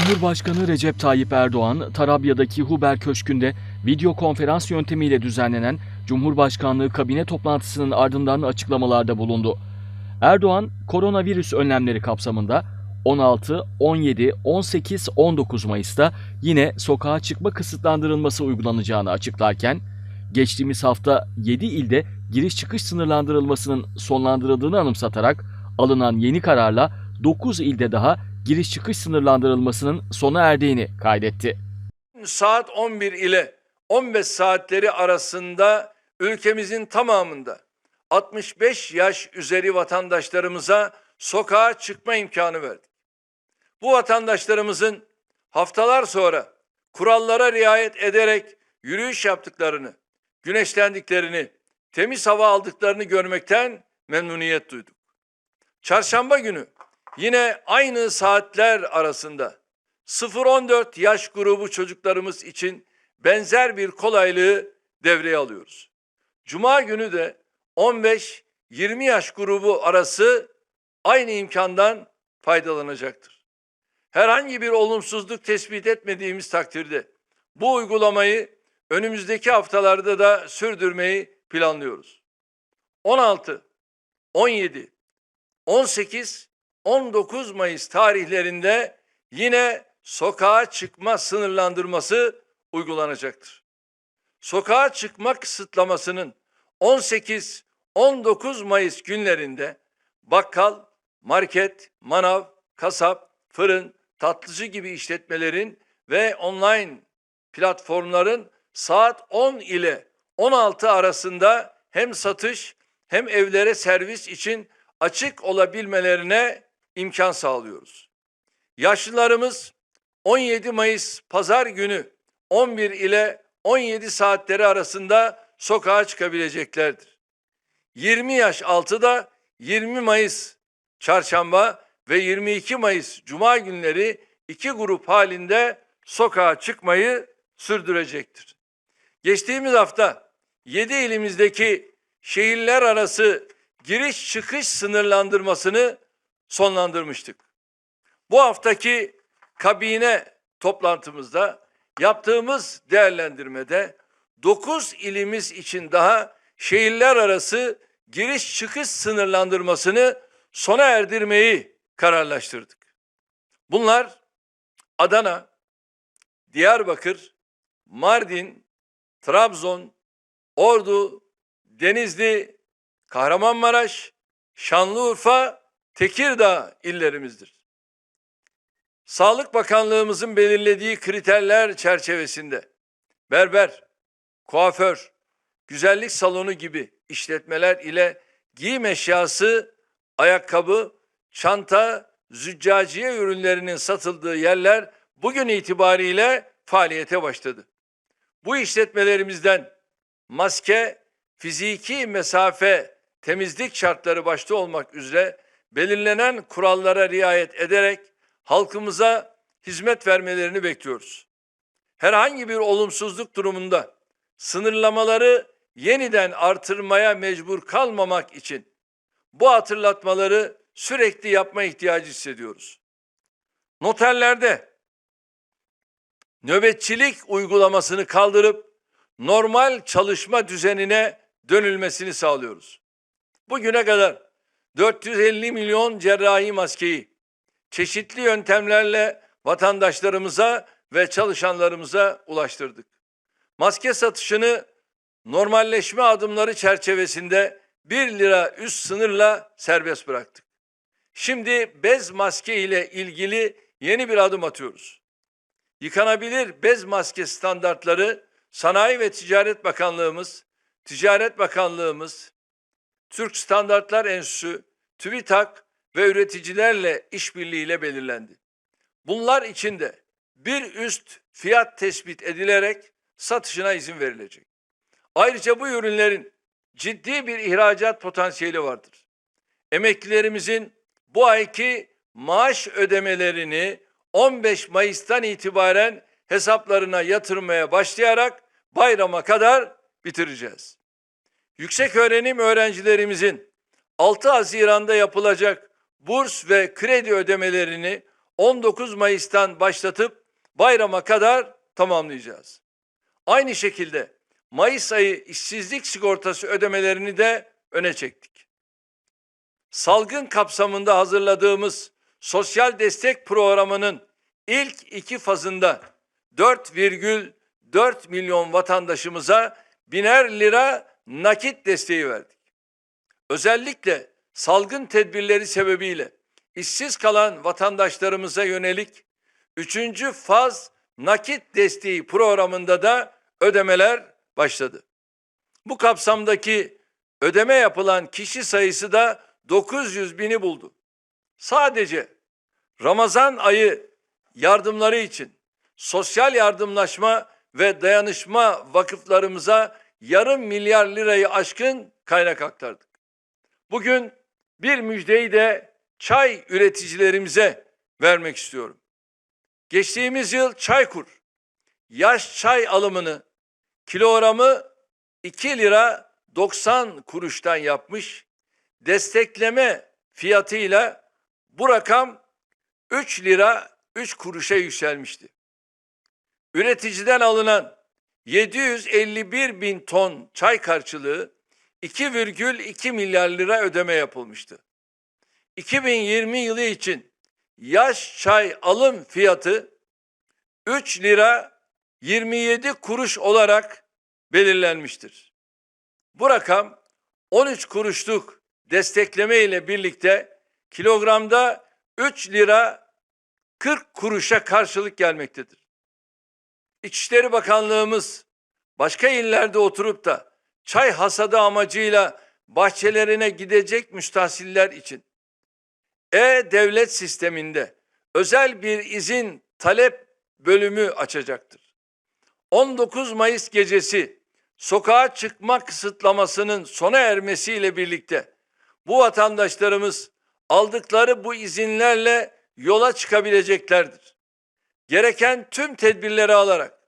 Cumhurbaşkanı Recep Tayyip Erdoğan, Tarabya'daki Huber Köşkü'nde video konferans yöntemiyle düzenlenen Cumhurbaşkanlığı kabine toplantısının ardından açıklamalarda bulundu. Erdoğan, koronavirüs önlemleri kapsamında 16, 17, 18, 19 Mayıs'ta yine sokağa çıkma kısıtlandırılması uygulanacağını açıklarken, geçtiğimiz hafta 7 ilde giriş çıkış sınırlandırılmasının sonlandırıldığını anımsatarak alınan yeni kararla 9 ilde daha giriş çıkış sınırlandırılmasının sona erdiğini kaydetti. saat 11 ile 15 saatleri arasında ülkemizin tamamında 65 yaş üzeri vatandaşlarımıza sokağa çıkma imkanı verdik. Bu vatandaşlarımızın haftalar sonra kurallara riayet ederek yürüyüş yaptıklarını, güneşlendiklerini, temiz hava aldıklarını görmekten memnuniyet duyduk. Çarşamba günü yine aynı saatler arasında 0-14 yaş grubu çocuklarımız için benzer bir kolaylığı devreye alıyoruz. Cuma günü de 15-20 yaş grubu arası aynı imkandan faydalanacaktır. Herhangi bir olumsuzluk tespit etmediğimiz takdirde bu uygulamayı önümüzdeki haftalarda da sürdürmeyi planlıyoruz. 16, 17, 18, 19 Mayıs tarihlerinde yine sokağa çıkma sınırlandırması uygulanacaktır. Sokağa çıkma kısıtlamasının 18-19 Mayıs günlerinde bakkal, market, manav, kasap, fırın, tatlıcı gibi işletmelerin ve online platformların saat 10 ile 16 arasında hem satış hem evlere servis için açık olabilmelerine imkan sağlıyoruz. Yaşlılarımız 17 Mayıs pazar günü 11 ile 17 saatleri arasında sokağa çıkabileceklerdir. 20 yaş altı da 20 Mayıs çarşamba ve 22 Mayıs cuma günleri iki grup halinde sokağa çıkmayı sürdürecektir. Geçtiğimiz hafta 7 ilimizdeki şehirler arası giriş çıkış sınırlandırmasını sonlandırmıştık. Bu haftaki kabine toplantımızda yaptığımız değerlendirmede 9 ilimiz için daha şehirler arası giriş çıkış sınırlandırmasını sona erdirmeyi kararlaştırdık. Bunlar Adana, Diyarbakır, Mardin, Trabzon, Ordu, Denizli, Kahramanmaraş, Şanlıurfa, Tekirdağ illerimizdir. Sağlık Bakanlığımızın belirlediği kriterler çerçevesinde berber, kuaför, güzellik salonu gibi işletmeler ile giyim eşyası, ayakkabı, çanta, züccaciye ürünlerinin satıldığı yerler bugün itibariyle faaliyete başladı. Bu işletmelerimizden maske, fiziki mesafe, temizlik şartları başta olmak üzere belirlenen kurallara riayet ederek halkımıza hizmet vermelerini bekliyoruz. Herhangi bir olumsuzluk durumunda sınırlamaları yeniden artırmaya mecbur kalmamak için bu hatırlatmaları sürekli yapma ihtiyacı hissediyoruz. Noterlerde nöbetçilik uygulamasını kaldırıp normal çalışma düzenine dönülmesini sağlıyoruz. Bugüne kadar 450 milyon cerrahi maskeyi çeşitli yöntemlerle vatandaşlarımıza ve çalışanlarımıza ulaştırdık. Maske satışını normalleşme adımları çerçevesinde 1 lira üst sınırla serbest bıraktık. Şimdi bez maske ile ilgili yeni bir adım atıyoruz. Yıkanabilir bez maske standartları Sanayi ve Ticaret Bakanlığımız, Ticaret Bakanlığımız, Türk Standartlar Enstitüsü, TÜBİTAK ve üreticilerle işbirliğiyle belirlendi. Bunlar içinde bir üst fiyat tespit edilerek satışına izin verilecek. Ayrıca bu ürünlerin ciddi bir ihracat potansiyeli vardır. Emeklilerimizin bu ayki maaş ödemelerini 15 Mayıs'tan itibaren hesaplarına yatırmaya başlayarak bayrama kadar bitireceğiz. Yüksek öğrenim öğrencilerimizin 6 Haziran'da yapılacak burs ve kredi ödemelerini 19 Mayıs'tan başlatıp bayrama kadar tamamlayacağız. Aynı şekilde Mayıs ayı işsizlik sigortası ödemelerini de öne çektik. Salgın kapsamında hazırladığımız sosyal destek programının ilk iki fazında 4,4 milyon vatandaşımıza biner lira nakit desteği verdik. Özellikle salgın tedbirleri sebebiyle işsiz kalan vatandaşlarımıza yönelik üçüncü faz nakit desteği programında da ödemeler başladı. Bu kapsamdaki ödeme yapılan kişi sayısı da 900 bini buldu. Sadece Ramazan ayı yardımları için sosyal yardımlaşma ve dayanışma vakıflarımıza yarım milyar lirayı aşkın kaynak aktardık. Bugün bir müjdeyi de çay üreticilerimize vermek istiyorum. Geçtiğimiz yıl Çaykur yaş çay alımını kilogramı 2 lira 90 kuruştan yapmış. Destekleme fiyatıyla bu rakam 3 lira 3 kuruşa yükselmişti. Üreticiden alınan 751 bin ton çay karşılığı 2,2 milyar lira ödeme yapılmıştı. 2020 yılı için yaş çay alım fiyatı 3 lira 27 kuruş olarak belirlenmiştir. Bu rakam 13 kuruşluk destekleme ile birlikte kilogramda 3 lira 40 kuruşa karşılık gelmektedir. İçişleri Bakanlığımız başka illerde oturup da çay hasadı amacıyla bahçelerine gidecek müstahsiller için e-devlet sisteminde özel bir izin talep bölümü açacaktır. 19 Mayıs gecesi sokağa çıkma kısıtlamasının sona ermesiyle birlikte bu vatandaşlarımız aldıkları bu izinlerle yola çıkabileceklerdir. Gereken tüm tedbirleri alarak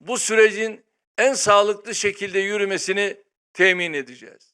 bu sürecin en sağlıklı şekilde yürümesini temin edeceğiz.